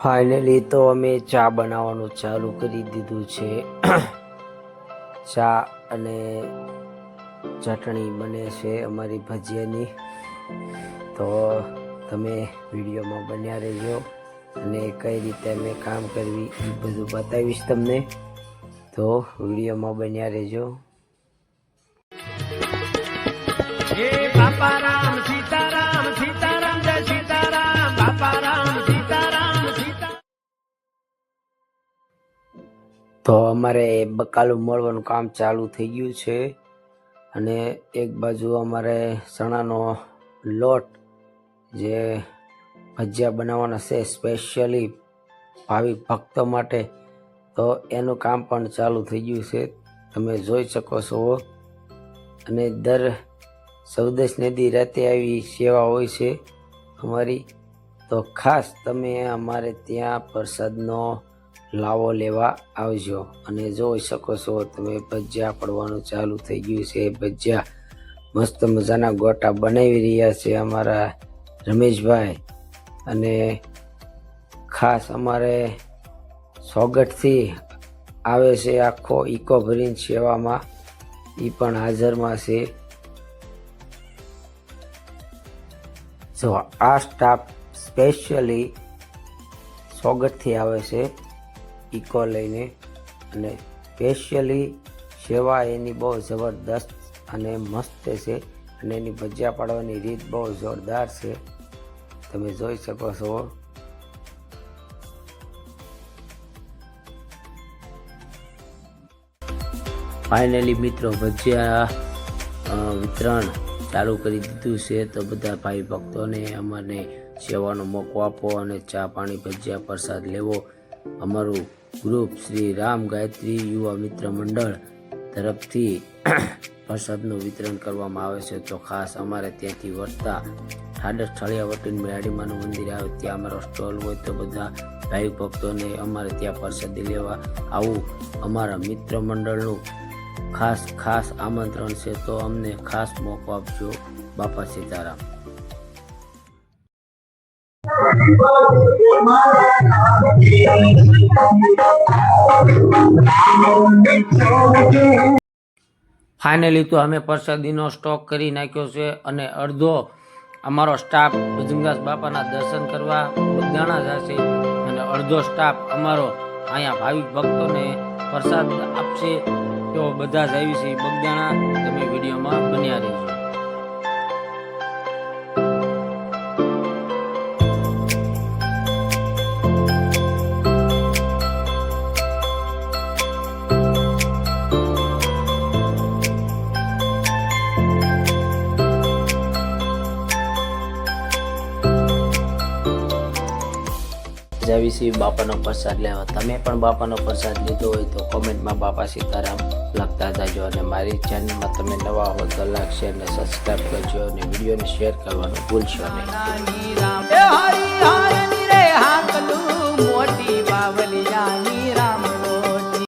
Finally તો અમે ચા બનાવવાનું ચાલુ કરી દીધું છે. ચા અને ચટણી બને છે અમારી ભજીયાની. તો તમે વિડીયોમાં બન્યા રહેજો અને કઈ રીતે અમે કામ કરવી એ બધું બતાવીશ તમને. તો વિડીયોમાં બન્યા રહેજો. બાપા રામ સીતારામ સીતારામ જય સીતારામ. બાપા રામ સીતારામ તો અમારે બકાલું મળવાનું કામ ચાલુ થઈ ગયું છે અને એક બાજુ અમારે ચણાનો લોટ જે ભજીયા બનાવવાના છે સ્પેશિયલી ભાવિક ભક્તો માટે તો એનું કામ પણ ચાલુ થઈ ગયું છે. તમે જોઈ શકો છો. અને દર સૌદેશ નદી રાતે આવી સેવા હોય છે અમારી. તો ખાસ તમે અમારે ત્યાં પ્રસાદનો લાવો લેવા આવજો. અને જોઈ શકો છો, તમે ભજીયા પડવાનું ચાલુ થઈ ગયું છે. ભજીયા મસ્ત મજાના ગોટા બનાવી રહ્યા છે અમારા રમેશભાઈ. અને ખાસ અમારે સોગટથી આવે છે આખો ઇકો ભરીને સેવામાં. એ પણ હાજરમાં છે. જો આ સ્ટાફ સ્પેશિયલી સોગઠથી આવે છે ઇકો લઈને. અને સ્પેશિયલી સેવા એની બહુ જબરદસ્ત અને મસ્ત છે અને એની ભજીયા પાડવાની રીત બહુ જોરદાર છે. તમે જોઈ શકો છો. ફાઇનલી મિત્રો, ભજીયા વિતરણ ચાલુ કરી દીધું છે. તો બધા ભાઈ ભક્તોને અમને સેવાનો મોકો આપો અને ચા, પાણી, ભજીયા, પ્રસાદ લેવો. અમારું ગ્રુપ શ્રી રામ ગાયત્રી યુવા મિત્ર મંડળ તરફથી પ્રસાદનું વિતરણ કરવામાં આવે છે. તો ખાસ અમારે ત્યાંથી વર્તા ઠાડસ ઠળિયા વટીન મેળાડીમાનું મંદિર આવે, ત્યાં અમારો સ્ટોલ હોય. તો બધા ભાઈ ભક્તોને અમારે ત્યાં પ્રસાદી લેવા આવું અમારા મિત્ર મંડળનું ખાસ ખાસ આમંત્રણ છે તો અમને ખાસ મોકો આપજો બાપા સીતારામ ફાઇનલી તો અમે પ્રસાદીનો સ્ટોક કરી નાખ્યો છે અને અડધો અમારો સ્ટાફ ભજનદાસ બાપાના દર્શન કરવા બગદાણા જશે અને અડધો સ્ટાફ અમારો અહીંયા ભાવિક ભક્તોને પ્રસાદ આપશે. તો બધા જ આવી છે બગદાણા તમે વિડીયોમાં બન્યા રહેજો. જાવી વિશે બાપાનો પ્રસાદ લેવા. તમે પણ બાપાનો પ્રસાદ લીધો હોય તો કોમેન્ટમાં બાપા સીતારામ લખતા જાજો અને મારી ચેનલમાં તમે નવા હો તો લાઈક અને સબસ્ક્રાઈબ કરજો અને વિડીયોને શેર કરવાનું ભૂલશો નહીં.